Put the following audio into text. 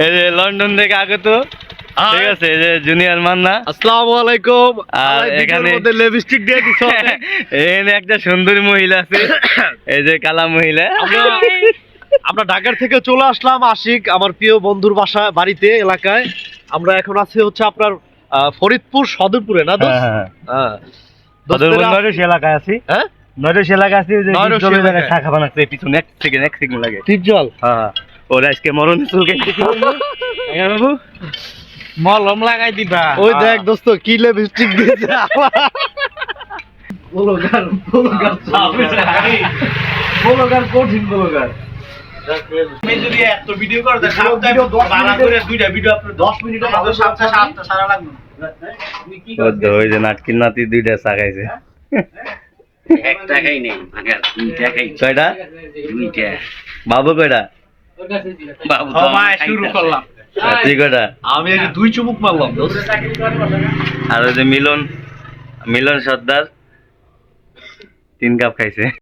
এই যে লন্ডন থেকে আগত। ঠিক আছে এই যে জুনিয়র মান্না। আসসালামু আলাইকুম। আর এখানে- মধ্যে লিপস্টিক দিয়ে দিছো এখানে একটা সুন্দরী মহিলা আছে। এই যে কালা মহিলা। আমরা আমরা ঢাকার থেকে চলে আসলাম আশিক আমার প্রিয় বন্ধুর বাসা বাড়িতে এলাকায়। আমরা এখন আছি হচ্ছে আপনার আহ, ফরিদপুর সদরপুরে না দোস্ত? হ্যাঁ, হ্যাঁ। হ্যাঁ। এলাকায় আছি। হ্যাঁ? নয়ডা এলাকায় আছি যে শাখা বানাচ্ছে পিছনে। এক সেকেন্ড এক সেকেন্ড লাগে। টিপজল হ্যাঁ। ওরা আজকে মরণ চুল বাবু? মলম লাগাই দিবা। ওই দেখ দোস্ত কি লিপস্টিক দিয়েছে বলগার বলগার বলগার কঠিন বলগার তুমি যদি এত ভিডিও করো তাহলে সপ্তাহে বানা করে দুইটা ভিডিও মিনিটে আমাদের সপ্তাহে সাতটা সারা লাগবে। ওই যে- নাতি নেই আগে কয়টা? দুইটা। বাবু কয়টা? বাবু তো হ্যাঁ, মা আমার শুরু করলাম। আর তুই আমি দুই চুমুক মারলাম আর ওই যে মিলন মিলন সর্দার তিন কাপ খাইছে।